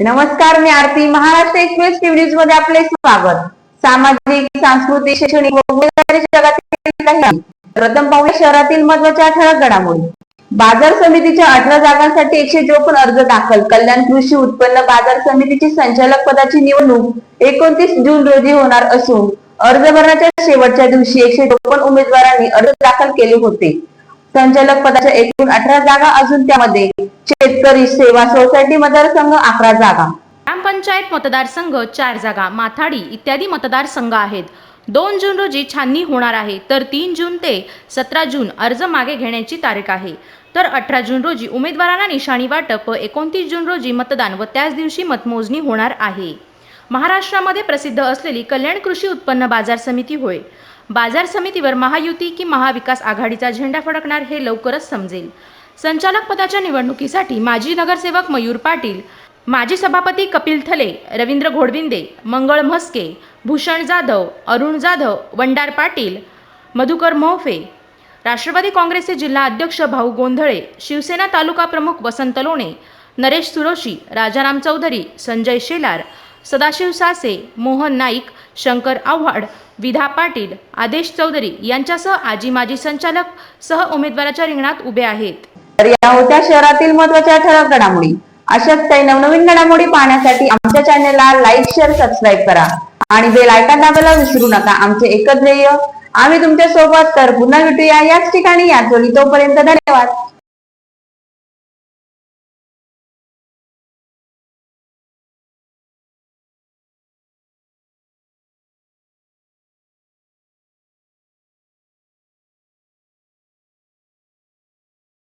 नमस्कार मी Aarti Maharashtra express TV न्यूजमध्ये आपले स्वागत. सामाजिक सांस्कृतिक शैक्षणिक जगातील काही. प्रथम पाहूया शहरातील महत्त्वाच्या ठळक घडामोडी. बाजार समितीच्या अठरा जागांसाठी एकशे चोपन्न अर्ज दाखल. कल्याण कृषी उत्पन्न बाजार समितीची संचालक पदाची निवडणूक एकोणतीस जून रोजी होणार असून अर्ज भरण्याच्या शेवटच्या दिवशी एकशे चोपन्न उमेदवारांनी अर्ज दाखल केले होते. संचालक पदाच्या एकूण अठरा जागा असून त्यामध्ये. शेतकरी सेवा सोसायटी मतदारसंघ अकरा जागा. ग्रामपंचायत मतदारसंघ चार जागा. माथाडी इत्यादी मतदारसंघ आहेत. दोन जून रोजी छाननी होणार आहे. तर तीन जून ते सतरा जून अर्ज मागे घेण्याची तारीख आहे. तर अठरा जून रोजी उमेदवारांना निशाणी वाटप एकोणतीस जून रोजी मतदान व त्याच दिवशी मतमोजणी होणार आहे. महाराष्ट्रामध्ये प्रसिद्ध असलेली कल्याण कृषी उत्पन्न बाजार समिती होय. बाजार समितीवर महायुती की महाविकास आघाडीचा झेंडा फडकणार हे लवकरच समजेल. संचालक पदाच्या निवडणुकीसाठी माजी नगरसेवक मयूर पाटील माजी सभापती कपिल थले रवींद्र घोडविंदे मंगळ म्हस्के भूषण जाधव अरुण जाधव वंडार पाटील मधुकर मोहफे राष्ट्रवादी काँग्रेसचे जिल्हा अध्यक्ष भाऊ गोंधळे शिवसेना तालुका प्रमुख वसंत लोणे नरेश सुरोशी राजाराम चौधरी संजय शेलार सदाशिव सासे मोहन नाईक शंकर आव्हाड विधा पाटील आदेश चौधरी यांच्यासह आजी माजी संचालक सह उमेदवाराच्या रिंगणात उभे आहेत. तर या होत्या शहरातील महत्त्वाच्या ठळक घडामोडी. अशाच काही नवनवीन घडामोडी पाहण्यासाठी आमच्या चॅनलला लाईक शेअर सबस्क्राईब करा आणि बेल आयकॉन दाबायला विसरू नका. आमचे एकच ध्येय आम्ही तुमच्यासोबत तर पुन्हा भेटूया. याच ठिकाणी याच वेळी तोपर्यंत धन्यवाद.